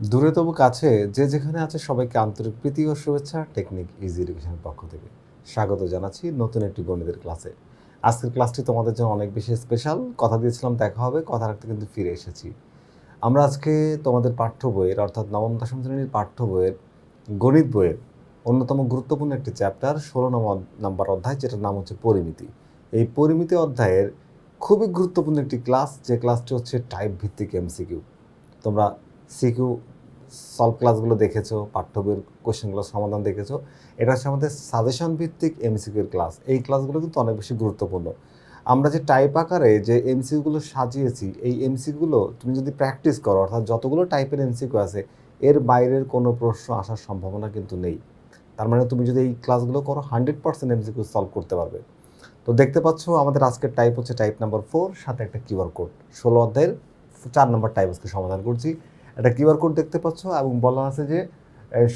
দূরে তবু কাছে, যে যেখানে আছে সবাইকে আন্তরিক প্রীতি ও শুভেচ্ছা, টেকনিক ইজি এডুকেশনের পক্ষ থেকে। স্বাগত জানাচ্ছি নতুন একটি গণিতের ক্লাসে। আজকের ক্লাসটি তোমাদের জন্য অনেক বেশি স্পেশাল কথা দিয়েছিলাম, দেখা হবে, কথা রাখতে কিন্তু ফিরে এসেছি। আমরা আজকে তোমাদের পাঠ্য বইয়ের, অর্থাৎ নবম দশম শ্রেণির পাঠ্য বইয়ের, গণিত বইয়ের অন্যতম গুরুত্বপূর্ণ একটি চ্যাপ্টার ষোলো নম্বর অধ্যায়, যেটার নাম হচ্ছে পরিমিতি। এই পরিমিতি অধ্যায়ের খুবই গুরুত্বপূর্ণ একটি ক্লাস যে ক্লাসটি হচ্ছে টাইপ ভিত্তিক এমসিকিউ তোমরা সিকিউ সলভ ক্লাসগুলো দেখেছ, পাঠ্য বইয়ের কোশ্চেনগুলো সমাধান দেখেছ, এটা হচ্ছে আমাদের সাজেশন ভিত্তিক এমসিকিউর ক্লাস এই ক্লাসগুলো কিন্তু অনেক বেশি গুরুত্বপূর্ণ। আমরা যে টাইপ আকারে যে এমসিকিউগুলো সাজিয়েছি, এই এমসিকিউগুলো তুমি যদি প্র্যাকটিস করো, অর্থাৎ যতগুলো টাইপের এমসিকিউ আছে, এর বাইরের কোনো প্রশ্ন আসার সম্ভাবনা কিন্তু নেই। তার মানে তুমি যদি এই ক্লাসগুলো করো হান্ড্রেড পার্সেন্ট এমসিকিউ সলভ করতে পারবে। তো দেখতে পাচ্ছ, আমাদের আজকের টাইপ হচ্ছে টাইপ নাম্বার ফোর সাথে একটা কিউআর কোড ষোলো অধ্যায়ের চার নম্বর টাইপ আজকে সমাধান করছি। একটা কিউআর কোড দেখতে পাচ্ছ এবং বলা আছে যে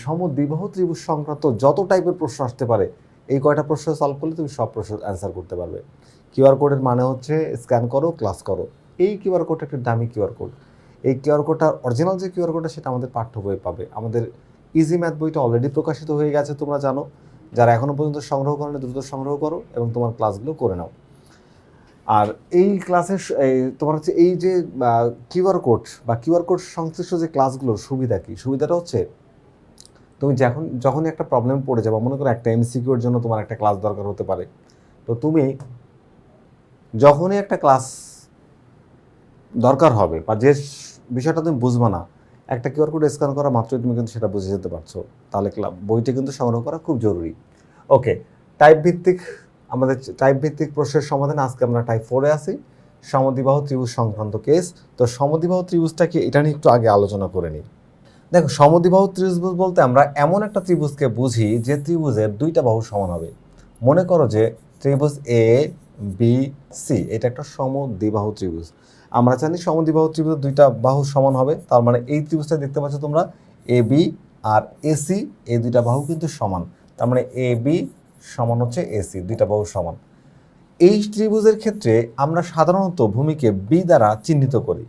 সমদ্বিবাহু ত্রিভুজ সংক্রান্ত যত টাইপের প্রশ্ন আসতে পারে, এই কয়টা প্রশ্ন সলভ করলে তুমি সব প্রশ্ন অ্যান্সার করতে পারবে। কিউআর কোডের মানে হচ্ছে স্ক্যান করো ক্লাস করো। এই কিউআর কোডটা একটা দামি কিউআর কোড। এই কিউআর কোডটা অরিজিনাল যে কিউআর কোডটা, সেটা আমাদের পাঠ্য বই পাবে। আমাদের ইজি ম্যাথ বইটা অলরেডি প্রকাশিত হয়ে গেছে, তোমরা জানো। যারা এখনও পর্যন্ত সংগ্রহ করো দ্রুত সংগ্রহ করো এবং তোমার ক্লাসগুলো করে নাও। আর এই ক্লাসের স- এই তোমার হচ্ছে এই যে কিউআর কোড বা কিউআর কোড সংশ্লিষ্ট যে ক্লাসগুলোর সুবিধা কি? সুবিধাটা হচ্ছে তুমি যখন, যখনই একটা প্রবলেম পড়ে যাবে, মনে করো একটা এমসিকিউর জন্য তোমার একটা ক্লাস দরকার হতে পারে। তো তুমি যখনই একটা ক্লাস দরকার হবে বা যে বিষয়টা তুমি বুঝবে না, একটা কিউআর কোড স্ক্যান করা মাত্রই তুমি কিন্তু সেটা বুঝে যেতে পারছ। তাহলে বইটি কিন্তু সংগ্রহ করা খুব জরুরি। ওকে টাইপ ভিত্তিক আমাদের টাইপ ভিত্তিক প্রশ্নের সমাধান আজকে আমরা টাইপ ফোরে আছি। সমদ্বিবাহ ত্রিভুজ সংক্রান্ত কেস তো সমদ্বিবাহ ত্রিভুজটাকে এটা নিয়ে একটু আগে আলোচনা করে নিই। দেখো, সমদ্বিবাহু ত্রিভুজ বলতে আমরা এমন একটা ত্রিভুজকে বুঝি যে ত্রিভুজের দুইটা বাহু সমান হবে। মনে করো যে ত্রিভুজ এ বি সি এটা একটা সমদ্বিবাহু ত্রিভুজ। আমরা জানি সমদ্বিবাহু ত্রিভুজের দুইটা বাহু সমান হবে। তার মানে এই ত্রিভুজটা দেখতে পাচ্ছ তোমরা এ বি আর এসি এই দুইটা বাহু কিন্তু সমান। তার মানে এ বি সমান হচ্ছে এসি, দুইটা বাহু সমান। এই ত্রিভুজের ক্ষেত্রে আমরা সাধারণত ভূমিকে বি দ্বারা চিহ্নিত করি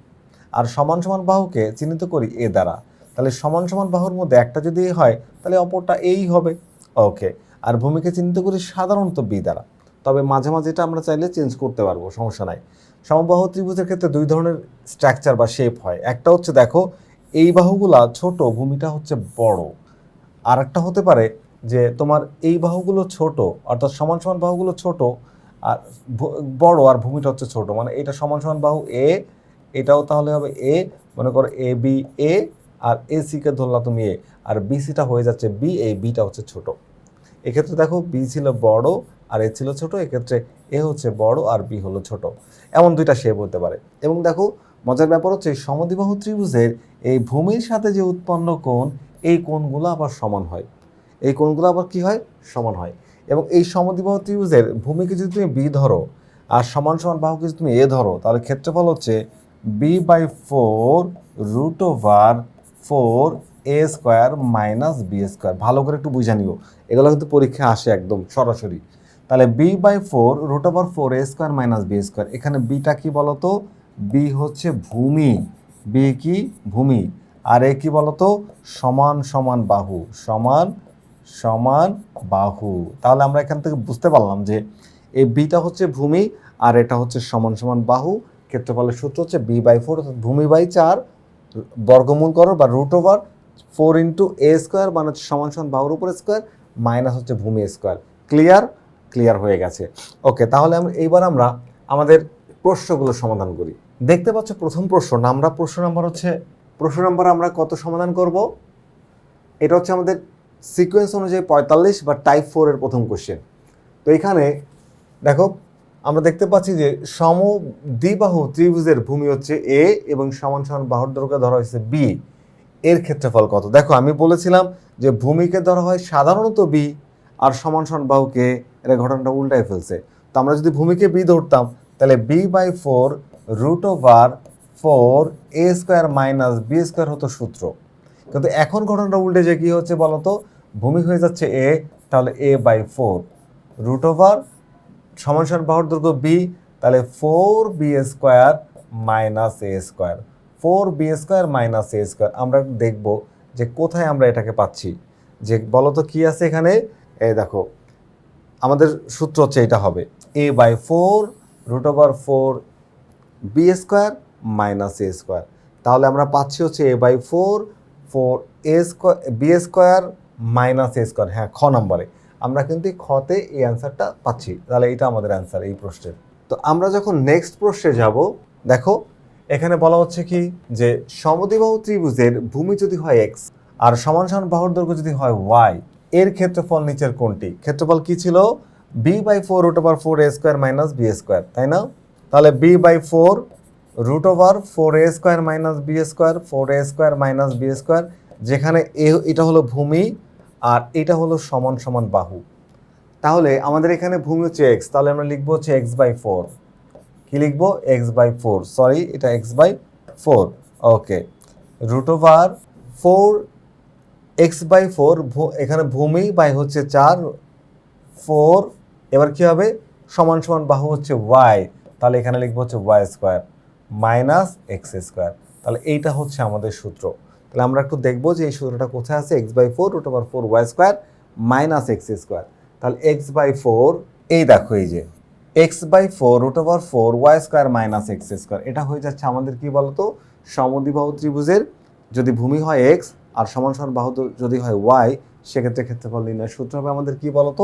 আর সমান সমান বাহুকে চিহ্নিত করি এ দ্বারা। তাহলে সমান সমান বাহুর মধ্যে একটা যদি হয়, তাহলে অপরটা এই হবে। ওকে, আর ভূমিকে চিহ্নিত করি সাধারণত বি দ্বারা। তবে মাঝে মাঝে এটা আমরা চাইলে চেঞ্জ করতে পারব, সমস্যা নাই। সমবাহু ত্রিভুজের ক্ষেত্রে দুই ধরনের স্ট্রাকচার বা শেপ হয়। একটা হচ্ছে দেখো, এই বাহুগুলা ছোট, ভূমিটা হচ্ছে বড়। আর একটা হতে পারে যে তোমার এই বাহুগুলো ছোট, অর্থাৎ সমান সমান বাহুগুলো ছোট আর বড় আর ভূমিটা হচ্ছে ছোট। মানে এটা সমান সমান বাহু এ এটাও তাহলে হবে এ মনে করো এ বি এ আর এ সিকে ধরলা তুমি এ আর বি সিটা হয়ে যাচ্ছে বি এই বিটা হচ্ছে ছোট। এক্ষেত্রে দেখো বি ছিল বড় আর এ ছিল ছোট, এক্ষেত্রে এ হচ্ছে বড় আর বি হলো ছোট। এমন দুইটা শেপ হতে পারে। এবং দেখো মজার ব্যাপার হচ্ছে এই সমদ্বিবাহু ত্রিভুজের এই ভূমির সাথে যে উৎপন্ন কোণ, এই কোণগুলো আবার সমান হয়। এই কোণগুলো আবার কি হয়? সমান হয়। এবং এই সমদ্বিবাহু ত্রিভুজের ভূমিকে যদি তুমি বি ধরো, আর সমান সমান বাহুকে যদি তুমি এ ধরো, তাহলে ক্ষেত্রফল হচ্ছে b by four root over four a square minus b square ভালো করে একটু বুঝে নিও। এগুলো কিন্তু পরীক্ষা আসে একদম সরাসরি। তাহলে b by four root over four a square minus b square এখানে বিটা কি বলতো? বি হচ্ছে ভূমি। বি কি? ভূমি। আর এ কি বলতো? সমান সমান বাহু। সমান সমান বাহু। তাহলে আমরা এখান থেকে বুঝতে পারলাম যে এই বিটা হচ্ছে ভূমি আর এটা হচ্ছে সমান সমান বাহু। ক্ষেত্রফলের সূত্র হচ্ছে বি বাই ফোর অর্থাৎ ভূমি বাই চার, বর্গমূল করো বা root over four into a square মানে হচ্ছে সমান সমান বাহুর উপর স্কোয়ার মাইনাস হচ্ছে ভূমি স্কোয়ার ক্লিয়ার ক্লিয়ার হয়ে গেছে। ওকে তাহলে আমরা এইবার আমরা আমাদের প্রশ্নগুলো সমাধান করি। দেখতে পাচ্ছ প্রথম প্রশ্ন আমরা প্রশ্ন নাম্বার হচ্ছে, প্রশ্ন নাম্বার আমরা কত সমাধান করব? এটা হচ্ছে আমাদের সিকোয়েন্স অনুযায়ী পঁয়তাল্লিশ বা টাইপ ফোরের প্রথম কোশ্চেন তো এখানে দেখো, আমরা দেখতে পাচ্ছি যে সম দ্বিবাহু ত্রিভুজের ভূমি হচ্ছে এ এবং সমান সমান বাহুর দৈর্ঘ্য ধরা হয়েছে বি এর ক্ষেত্রফল কত? দেখো, আমি বলেছিলাম যে ভূমিকে ধরা হয় সাধারণত বি আর সমান সমান বাহুকে এটা ঘটনাটা উল্টায় ফেলছে। তো আমরা যদি ভূমিকে বি ধরতাম, তাহলে b by four root over four a square minus b square হতো সূত্র। কিন্তু এখন ঘটনাটা উল্টে যে কি হচ্ছে বলতো? ভূমি হয়ে যাচ্ছে এ তাহলে a by four root over সমান সমান বাহুর দৈর্ঘ্য বি তাহলে four b square minus a square four b square minus a square আমরা দেখব যে কোথায় আমরা এটাকে পাচ্ছি। যে বলো তো কী আছে এখানে? এই দেখো, আমাদের সূত্র হচ্ছে এটা হবে। A by four root over four b square minus a square তাহলে আমরা পাচ্ছি হচ্ছে a by four four a square b square minus a square হ্যাঁ খ নম্বরে। আমরা কিন্তু খতে এই অ্যান্সারটা পাচ্ছি। তাহলে এটা আমাদের অ্যান্সার এই প্রশ্নের। তো আমরা যখন নেক্সট প্রশ্নে যাব, দেখো, এখানে বলা হচ্ছে কি যে সমদ্বিবাহু ত্রিভুজের ভূমি যদি হয় এক্স আর সমান সমান বাহুর দৈর্ঘ্য যদি হয় ওয়াই এর ক্ষেত্রফল নিচের কোনটি? ক্ষেত্রফল কি ছিল? B by four root over four a square minus b square তাই না? তাহলে b by four root over four a square minus b square four a square minus b square যেখানে এ এটা হলো ভূমি আর এটা হলো সমান সমান বাহু। তাহলে আমাদের এখানে ভূমি হচ্ছে এক্স তাহলে আমরা লিখব হচ্ছে এক্স বাই ফোর কি লিখব? এক্স বাই ফোর সরি এটা x by four okay root over four x by four এখানে ভূমি বাই হচ্ছে চার ফোর এবার কি হবে? সমান সমান বাহু হচ্ছে ওয়াই তাহলে এখানে লিখব হচ্ছে y square minus x square তাহলে এইটা হচ্ছে আমাদের সূত্র। তাহলে আমরা একটু দেখব যে এই সূত্রটা কোথায় আছে? X by four root over four y square minus x square তাহলে এক্স বাই ফোর এই দেখো এই যে x by four root over four y square minus x square এটা হয়ে যাচ্ছে আমাদের কি বলতো? সমদ্বিবাহু ত্রিভুজের, যদি ভূমি হয় এক্স আর সমান সমান বাহু যদি হয় ওয়াই সেক্ষেত্রে ক্ষেত্রফল নির্ণয় সূত্র হবে আমাদের কি বলতো?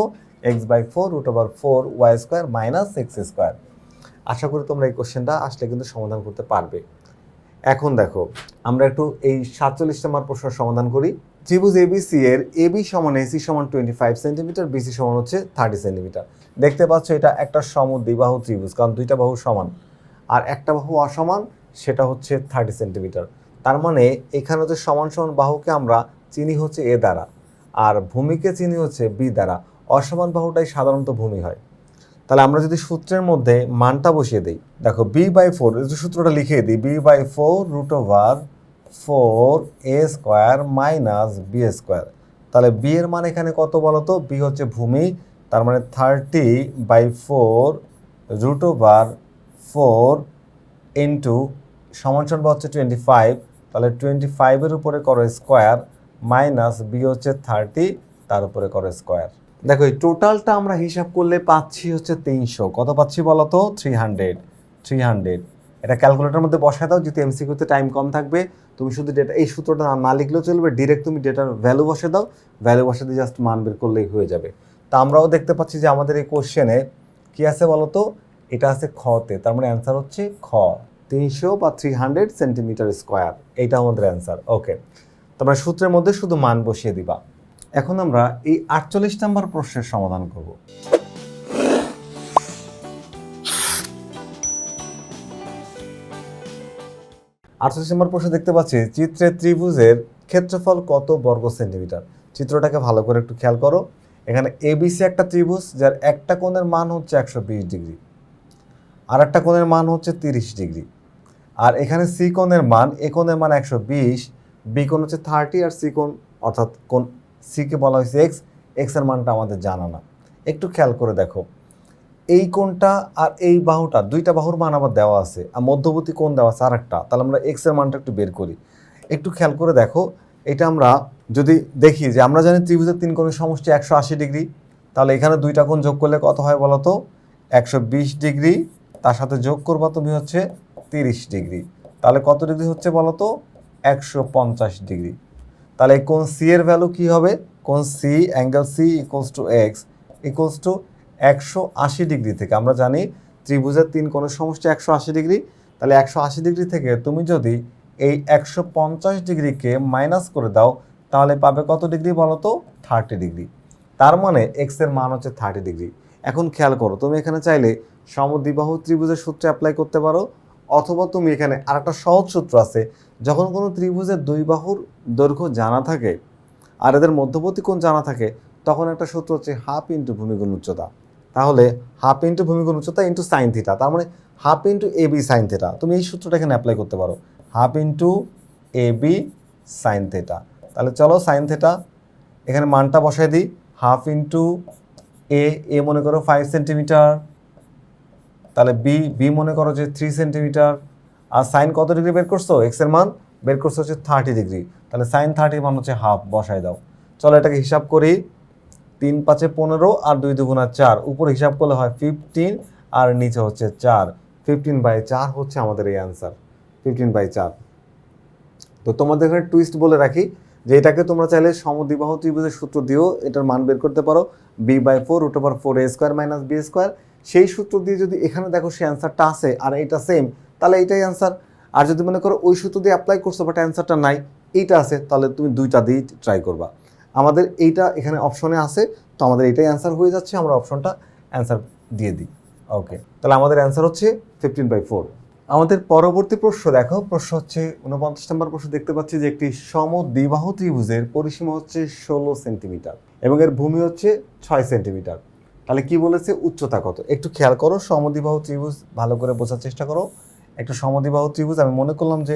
X by four root over four y square minus x square আশা করি তোমরা এই কোশ্চেনটা আসলে কিন্তু সমাধান করতে পারবে। এখন দেখো, আমরা একটু এই সাতচল্লিশ নম্বর প্রশ্নের সমাধান করি। ত্রিভুজ এবিসি এর এবি সমান এসি সমান টোয়েন্টি ফাইভ সেন্টিমিটার বিসি সমান হচ্ছে থার্টি সেন্টিমিটার দেখতে পাচ্ছ এটা একটা সমদ্বিবাহু ত্রিভুজ, কারণ দুইটা বাহু সমান। আর একটা বাহু অসমান, সেটা হচ্ছে থার্টি সেন্টিমিটার তার মানে এখানে হচ্ছে সমান সমান বাহুকে আমরা চিনি হচ্ছে এ দ্বারা, আর ভূমিকে চিনি হচ্ছে বি দ্বারা। অসমান বাহুটাই সাধারণত ভূমি হয়। তাহলে আমরা যদি সূত্রের মধ্যে মানটা বসিয়ে দিই, দেখো বি বাই ফোর সূত্রটা লিখিয়ে দিই b by four root over four a square minus b square তাহলে বি এর মান এখানে কত বলো তো বি হচ্ছে ভূমি, তার মানে thirty by four root over four into সমান সমান বা হচ্ছে টোয়েন্টি ফাইভ তাহলে টোয়েন্টি ফাইভের উপরে করো স্কোয়ার মাইনাস বি হচ্ছে থার্টি তার উপরে করো স্কোয়ার দেখো, এই টোটালটা আমরা হিসাব করলে পাচ্ছি হচ্ছে তিনশো। কত পাচ্ছি বলো তো? থ্রি হান্ড্রেড থ্রি হান্ড্রেড এটা ক্যালকুলেটার মধ্যে বসায় দাও, যেহেতু এমসিকিউতে টাইম কম থাকবে। তুমি শুধু ডেটা এই সূত্রটা না- না লিখলেও চলবে ডিরেক্ট তুমি ডেটার ভ্যালু বসে দাও। ভ্যালু বসে দিয়ে জাস্ট মান বের করলেই হয়ে যাবে। তা আমরাও দেখতে পাচ্ছি যে আমাদের এই কোশ্চেনে কী আছে বলো তো? এটা আছে খতে তার মানে অ্যান্সার হচ্ছে খ। তিনশো বা থ্রি হান্ড্রেড সেন্টিমিটার স্কোয়ার এইটা আমাদের অ্যান্সার ওকে তোমরা সূত্রের মধ্যে শুধু মান বসিয়ে দিবা। এখন আমরা এই আটচল্লিশ নম্বর প্রশ্নের সমাধান করব। আটচল্লিশ নম্বর প্রশ্ন দেখতে পাচ্ছি, চিত্রে ত্রিভুজের ক্ষেত্রফল কত বর্গ সেন্টিমিটার? চিত্রটাকে ভালো করে একটু খেয়াল করো। এখানে এবিসি একটা ত্রিভুজ, যার একটা কোণের মান হচ্ছে একশো বিশ ডিগ্রি। আর একটা কোণের মান হচ্ছে তিরিশ ডিগ্রি। আর এখানে সি কোণের মান, এ কোণের মান একশো বিশ, বি কোণ হচ্ছে থার্টি, আর সি কোণ, অর্থাৎ কোণ সিকে বলা হয়েছে এক্স এক্সের মানটা আমাদের জানা না। একটু খেয়াল করে দেখো। এই কোণটা আর এই বাহুটা, দুইটা বাহুর মান আবার দেওয়া আছে, আর মধ্যবর্তী কোণ দেওয়া আছে আরেকটা। তাহলে আমরা এক্সের মানটা একটু বের করি। একটু খেয়াল করে দেখো, এটা আমরা যদি দেখি যে আমরা জানি ত্রিভুজের তিন কোণের সমষ্টি একশো আশি ডিগ্রি, তাহলে এখানে দুইটা কোণ যোগ করলে কত হয় বলো তো? একশো বিশ ডিগ্রি, তার সাথে যোগ করবা তুমি হচ্ছে তিরিশ ডিগ্রি। তাহলে কত ডিগ্রি হচ্ছে বলো তো? একশো পঞ্চাশ ডিগ্রি। তাহলে কোণ সি এর ভ্যালু কী হবে? কোণ C angle C equals to x equals to একশো আশি ডিগ্রি থেকে। আমরা জানি ত্রিভুজের তিন কোণের সমষ্টি একশো আশি ডিগ্রি তাহলে একশো আশি ডিগ্রি থেকে তুমি যদি এই একশো পঞ্চাশ ডিগ্রিকে মাইনাস করে দাও, তাহলে পাবে কত ডিগ্রি বলো তো? থার্টি ডিগ্রি তার মানে এক্সের মান হচ্ছে থার্টি ডিগ্রি এখন খেয়াল করো, তুমি এখানে চাইলে সমদ্বিবাহু ত্রিভুজের সূত্রে অ্যাপ্লাই করতে পারো। অথবা তুমি এখানে আরেকটা সহজ সূত্র আছে, যখন কোনো ত্রিভুজের দুই বাহুর দৈর্ঘ্য জানা থাকে আর এদের মধ্যবর্তী কোণ জানা থাকে, তখন একটা সূত্র হচ্ছে হাফ ইন্টু ভূমিগুণ উচ্চতা। তাহলে হাফ ইন্টু ভূমিগুণ উচ্চতা ইন্টু সাইন থিটা, তার মানে half into a b sine theta. তুমি এই সূত্রটা এখানে অ্যাপ্লাই করতে পারো। Half into a b sine theta. তাহলে চলো সাইন থিটা, এখানে মানটা বসাই দিই। হাফ ইন্টু এ এ মনে করো ফাইভ সেন্টিমিটার তাহলে বি বি মনে করো যে থ্রি সেন্টিমিটার আর সাইন কত ডিগ্রি বের করছ? এক্সের মান বের করছ হচ্ছে থার্টি ডিগ্রি তাহলে সাইন থার্টি মান হচ্ছে হাফ বসাই দাও। চলো এটাকে হিসাব করি। তিন পাঁচে পনেরো আর দুই দুগুণা চার। উপরে হিসাব করলে হয় ফিফটিন আর নিচে হচ্ছে চার। ফিফটিন বাই চার হচ্ছে আমাদের এই অ্যান্সার ফিফটিন বাই চার। তো তোমাদের এখানে টুইস্ট বলে রাখি যে এটাকে তোমরা চাইলে সমদ্বিবাহ ত্রিভুজের সূত্র দিয়েও এটার মান বের করতে পারো। B by four root over four a square minus b square সেই সূত্র দিয়ে যদি এখানে দেখো সেই অ্যান্সারটা আছে আর এটা সেম তাহলে এইটাই অ্যান্সার আর যদি মনে করো ওই সূত্র দিয়ে অ্যাপ্লাই করছ বাট অ্যান্সারটা নাই, এইটা আছে, তাহলে তুমি দুইটা দিয়েই ট্রাই করবা। আমাদের এইটা এখানে অপশনে আছে, তো আমাদের এটাই অ্যান্সার হয়ে যাচ্ছে, আমরা অপশনটা অ্যান্সার দিয়ে দিই। ওকে তাহলে আমাদের অ্যান্সার হচ্ছে ফিফটিন বাই ফোর আমাদের পরবর্তী প্রশ্ন দেখো, প্রশ্ন হচ্ছে উনপঞ্চাশ নম্বর প্রশ্ন দেখতে পাচ্ছি যে একটি সমদ্বিবাহু ত্রিভুজের পরিসীমা হচ্ছে ষোলো সেন্টিমিটার এবং এর ভূমি হচ্ছে ছয় সেন্টিমিটার তাহলে কি বলেছে? উচ্চতা কত? একটু খেয়াল করো, সমদ্বিবাহু ত্রিভুজ ভালো করে বোঝার চেষ্টা করো। একটা সমদ্বিবাহু ত্রিভুজ, আমি মনে করলাম যে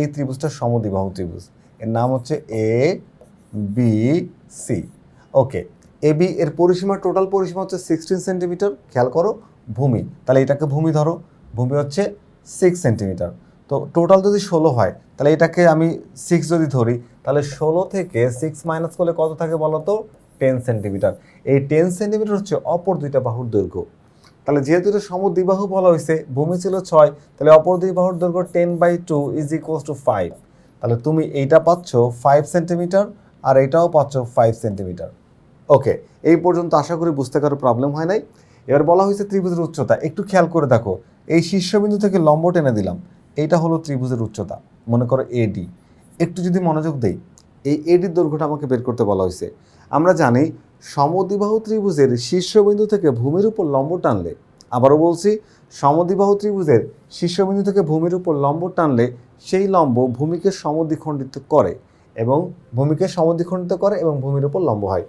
এই ত্রিভুজটা সমদ্বিবাহু ত্রিভুজ। এর নাম হচ্ছে A B C okay A B এর পরিসীমা টোটাল পরিসীমা হচ্ছে সিক্সটিন সেন্টিমিটার খেয়াল করো, ভূমি। তাহলে এটাকে ভূমি ধরো। ভূমি হচ্ছে সিক্স সেন্টিমিটার তো টোটাল যদি ষোলো হয়, তাহলে এটাকে আমি সিক্স যদি ধরি, তাহলে ষোলো থেকে সিক্স মাইনাস করলে কত থাকে বলো তো টেন সেন্টিমিটার এই টেন সেন্টিমিটার হচ্ছে অপর দুইটা বাহুর দৈর্ঘ্য। তাহলে যেহেতু এটা সমদ্বিবাহু বলা হয়েছে, ভূমি ছিল ছয়, তাহলে অপর দুই বাহুর দৈর্ঘ্য ten by two is equals to five তাহলে তুমি এইটা পাচ্ছ ফাইভ সেন্টিমিটার আর এটাও পাচ্ছ ফাইভ সেন্টিমিটার ওকে এই পর্যন্ত আশা করি বুঝতে কারও প্রবলেম হয় নাই। এবার বলা হয়েছে ত্রিভুজের উচ্চতা। একটু খেয়াল করে দেখো, এই শীর্ষবিন্দু থেকে লম্ব টেনে দিলাম, এইটা হলো ত্রিভুজের উচ্চতা, মনে করো এডি একটু যদি মনোযোগ দেই, এই এডির দৈর্ঘ্যটা আমাকে বের করতে বলা হয়েছে। আমরা জানি সমদ্বিবাহু ত্রিভুজের শীর্ষবিন্দু থেকে ভূমির উপর লম্ব টানলে, আবারও বলছি, সমদ্বিবাহু ত্রিভুজের শীর্ষবিন্দু থেকে ভূমির উপর লম্ব টানলে সেই লম্ব ভূমিকে সমদ্বিখণ্ডিত করে এবং ভূমিকে সমদ্বিখণ্ডিত করে এবং ভূমির উপর লম্ব হয়।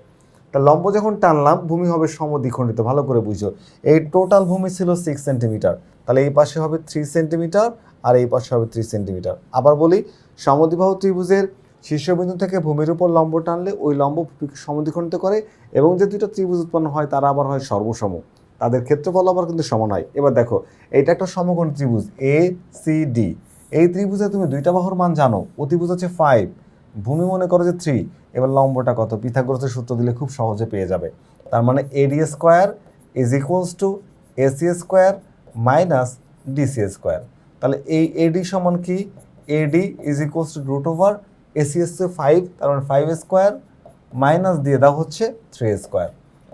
তা লম্ব যখন টানলাম, ভূমি হবে সমদ্বিখণ্ডিত, ভালো করে বুঝো। এই টোটাল ভূমি ছিল সিক্স সেন্টিমিটার তাহলে এই পাশে হবে থ্রি সেন্টিমিটার আর এই পাশে হবে থ্রি সেন্টিমিটার আবার বলি, সমদ্বিবাহু ত্রিভুজের শীর্ষবিন্দু থেকে ভূমির উপর লম্ব টানলে ওই লম্ব ভূমিকে সমদ্বিখণ্ডিত করে এবং যে দুইটা ত্রিভুজ উৎপন্ন হয়, তারা আবার হয় সর্বসম। তাদের ক্ষেত্রফল আবার কিন্তু সমান হয়। এবার দেখো এটা একটা সমকোণ ত্রিভুজ এ সি ডি এই ত্রিভুজে তুমি দুইটা বাহুর মান জানো অতিভুজ হচ্ছে ফাইভ ভূমি মনে করো যে থ্রি এবার লম্বটা কত? পিথাগোরাসের সূত্র দিলে খুব সহজে পেয়ে যাবে। তার মানে AD square is equals to AC square minus DC square তাহলে এই এডি সমান কি? AD is equals to root over AC এসছে ফাইভ তার মানে ফাইভ স্কোয়ার মাইনাস দিয়ে দাও হচ্ছে থ্রি স্কোয়ার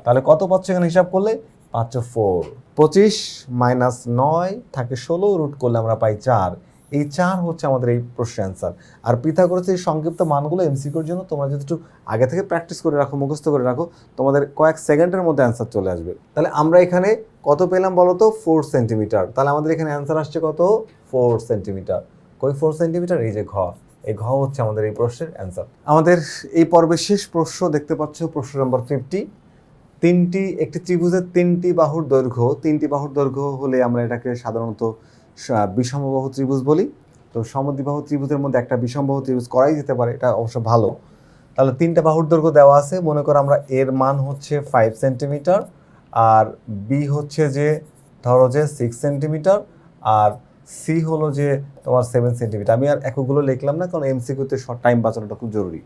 তাহলে কত পাচ্ছ এখানে হিসাব করলে? পাচ্ছ ফোর পঁচিশ মাইনাস নয় থাকে ষোলো রুট করলে আমরা পাই চার। এই চার হচ্ছে আমাদের এই প্রশ্নের অ্যান্সার আর পিথাগোরাসের এই সংক্ষিপ্ত মানগুলো এমসিকিউর জন্য তোমরা যদি একটু আগে থেকে প্র্যাকটিস করে রাখো, মুখস্থ করে রাখো, তোমাদের কয়েক সেকেন্ডের মধ্যে অ্যান্সার চলে আসবে। তাহলে আমরা এখানে কত পেলাম বলো তো? ফোর সেন্টিমিটার তাহলে আমাদের এখানে অ্যান্সার আসছে কত? ফোর সেন্টিমিটার কই ফোর সেন্টিমিটার এই যে ঘ এই ঘ হচ্ছে আমাদের এই প্রশ্নের অ্যান্সার আমাদের এই পর্বের শেষ প্রশ্ন দেখতে পাচ্ছ, প্রশ্ন নম্বর ফিফটি তিনটি, একটি ত্রিভুজের তিনটি বাহুর দৈর্ঘ্য। তিনটি বাহুর দৈর্ঘ্য হলে আমরা এটাকে সাধারণত বিষমবাহু ত্রিভুজ বলি। তো সমদ্বিবাহু ত্রিভুজের মধ্যে একটা বিষমবাহু ত্রিভুজ করাই যেতে পারে, এটা অবশ্য ভালো। তাহলে তিনটা বাহুর দৈর্ঘ্য দেওয়া আছে। মনে করো আমরা এর মান হচ্ছে ফাইভ সেন্টিমিটার আর বি হচ্ছে যে, ধরো যে সিক্স সেন্টিমিটার আর সি হলো যে তোমার সেভেন সেন্টিমিটার আমি আর একগুলো লিখলাম না, কারণ এমসিকিউতে শর্ট টাইম বাঁচানোটা খুব জরুরি।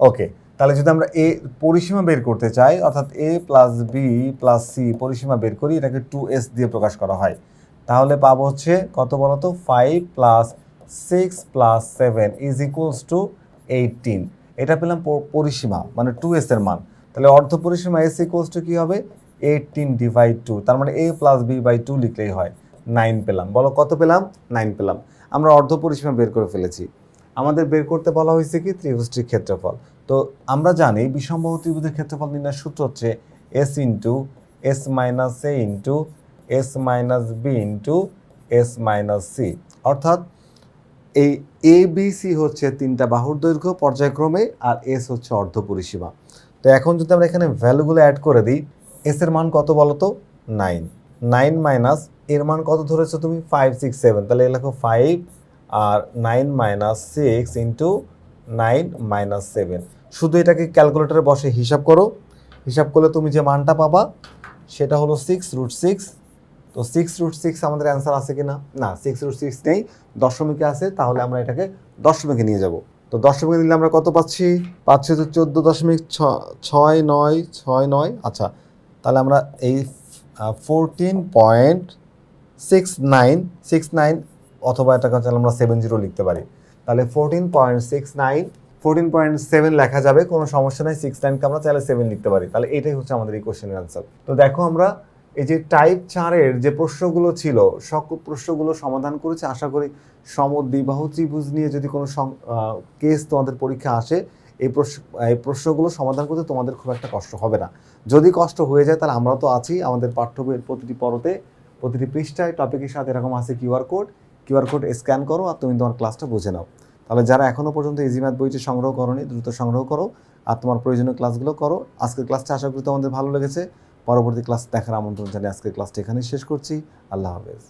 ওকে তাহলে যদি আমরা এ পরিসীমা বের করতে চাই, অর্থাৎ a plus b plus c পরিসীমা বের করি, এটাকে টু এস দিয়ে প্রকাশ করা হয়। তাহলে পাবো হচ্ছে কত বলতো five plus six plus seven is equals to eighteen এটা পেলাম পরিসীমা মানে টু এস এর মান। তাহলে অর্ধ পরিসীমা এস ইকুয়ালস টু কী হবে? এইটিন ডিভাইড টু তার মানে a plus b by two লিখলেই হয়। নাইন পেলাম। বলো কত পেলাম? নাইন পেলাম। আমরা অর্ধ পরিসীমা বের করে ফেলেছি। আমাদের বের করতে বলা হয়েছে কি? ত্রিভুজটির ক্ষেত্রফল। তো আমরা জানি বিষমবাহু ত্রিভুজের ক্ষেত্রফল নির্ণয়ের সূত্র হচ্ছে s into s minus a into s minus b into s minus c অর্থাৎ এই এ বি সি হচ্ছে তিনটা বাহুর দৈর্ঘ্য পর্যায়ক্রমে আর এস হচ্ছে অর্ধ পরিসীমা। তো এখন যদি আমরা এখানে ভ্যালুগুলো অ্যাড করে দিই এস এর মান কত বলো তো নাইন নাইন মাইনাস, এর মান কত ধরেছো তুমি? ফাইভ সিক্স সেভেন তাহলে লেখো ফাইভ আর nine minus six into nine minus seven শুধু এটাকে ক্যালকুলেটরে বসে হিসাব করো। হিসাব করলে তুমি যে মানটা পাবা, সেটা হলো সিক্স রুট সিক্স তো সিক্স রুট সিক্স আমাদের অ্যান্সার আছে কি না না সিক্স রুট সিক্স নেই। দশমিকে আছে, তাহলে আমরা এটাকে দশমিকে নিয়ে যাব। তো দশমিকে নিলে আমরা কত পাচ্ছি? পাচ্ছি তো চোদ্দ দশমিক ছয় নয় ছয় নয়। আচ্ছা তাহলে আমরা এই fourteen point six nine six nine অথবা এটাকে চাইলে আমরা সেভেন জিরো লিখতে পারি। তাহলে fourteen point six nine fourteen point seven লেখা যাবে, কোনো সমস্যা নেই সিক্স নাইনকে আমরা চাইলে সেভেন লিখতে পারি। তাহলে এটাই হচ্ছে আমাদের এই কোশ্চেনের অ্যান্সার তো দেখো আমরা এই যে টাইপ চারের যে প্রশ্নগুলো ছিল সকল প্রশ্নগুলো সমাধান করেছে, আশা করি সমদ্বিবাহু ত্রিভুজ নিয়ে যদি কোনো কেস তোমাদের পরীক্ষা আসে এই প্রশ্ন, এই প্রশ্নগুলো সমাধান করতে তোমাদের খুব একটা কষ্ট হবে না। যদি কষ্ট হয়ে যায়, তাহলে আমরা তো আছি। আমাদের পাঠ্য বইয়ের প্রতিটি পরতে প্রতিটি পৃষ্ঠায় টপিকের সাথে এরকম আছে QR code QR code scan করো আর তুমি তোমার ক্লাসটা বুঝে নাও। তাহলে যারা এখনও পর্যন্ত ইজি ম্যাথ বইটি সংগ্রহ করোনি, দ্রুত সংগ্রহ করো আর তোমার প্রয়োজনীয় ক্লাসগুলো করো। আজকের ক্লাসটা আশা করি তোমাদের ভালো লেগেছে। পরবর্তী ক্লাস দেখার আমন্ত্রণ জানিয়ে আজকের ক্লাসটা এখানেই শেষ করছি। আল্লাহ হাফেজ।